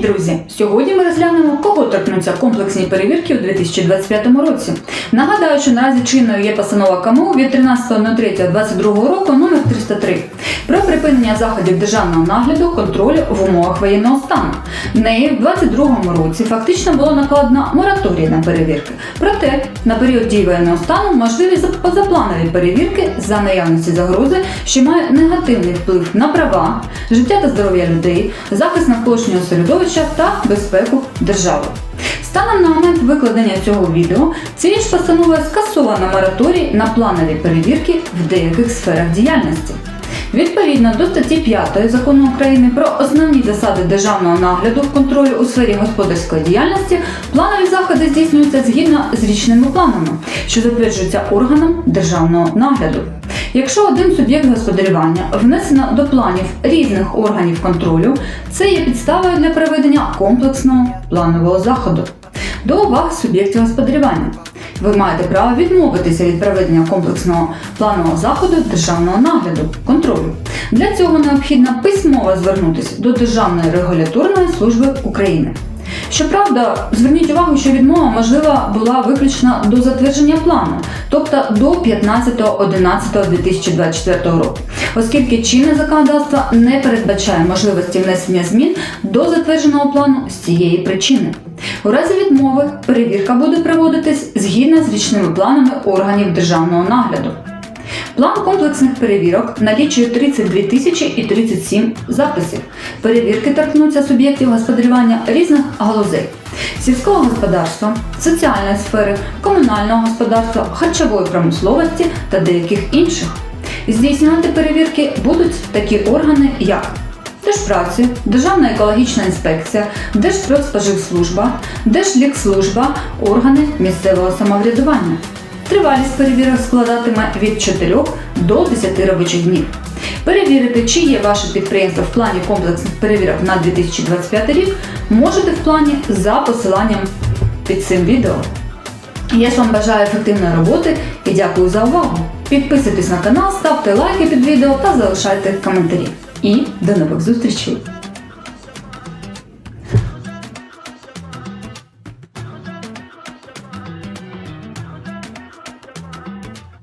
друзі! Сьогодні ми розглянемо, кого торкнуться комплексні перевірки у 2025 році. Нагадаю, що наразі чинною є постанова КМУ від 13.03.22 року номер 303 про припинення заходів державного нагляду контролю в умовах воєнного стану. Нею в 2022 році фактично було накладено мораторій на перевірки. Проте на період дії воєнного стану можливі позапланові перевірки за наявності загрози, що має негативний вплив на права, життя та здоров'я людей, захист навколишнього середовища та безпеку держави. Станом на момент викладення цього відео цією ж постановою скасовано мораторій на планові перевірки в деяких сферах діяльності. Відповідно до статті 5 закону України про основні засади державного нагляду контролю у сфері господарської діяльності, планові заходи здійснюються згідно з річними планами, що затверджуються органом державного нагляду. Якщо один суб'єкт господарювання внесено до планів різних органів контролю, це є підставою для проведення комплексного планового заходу. До уваги суб'єктів господарювання. Ви маєте право відмовитися від проведення комплексного планового заходу державного нагляду контролю. Для цього необхідно письмово звернутися до Державної регуляторної служби України. Щоправда, зверніть увагу, що відмова можлива була виключно до затвердження плану, тобто до 15.11.2024 року, оскільки чинне законодавство не передбачає можливості внесення змін до затвердженого плану з цієї причини. У разі відмови перевірка буде проводитись згідно з річними планами органів державного нагляду. План комплексних перевірок налічує 32 тисячі і 37 записів. Перевірки торкнуться суб'єктів господарювання різних галузей: сільського господарства, соціальної сфери, комунального господарства, харчової промисловості та деяких інших. Здійснювати перевірки будуть такі органи, як Держпраці, Державна екологічна інспекція, Держпродспоживслужба, Держлікслужба, органи місцевого самоврядування. Тривалість перевірок складатиме від 4 до 10 робочих днів. Перевірити, чи є ваше підприємство в плані комплексних перевірок на 2025 рік, можете в плані за посиланням під цим відео. Я ж вам бажаю ефективної роботи і дякую за увагу. Підписуйтесь на канал, ставте лайки під відео та залишайте коментарі. І до нових зустрічей!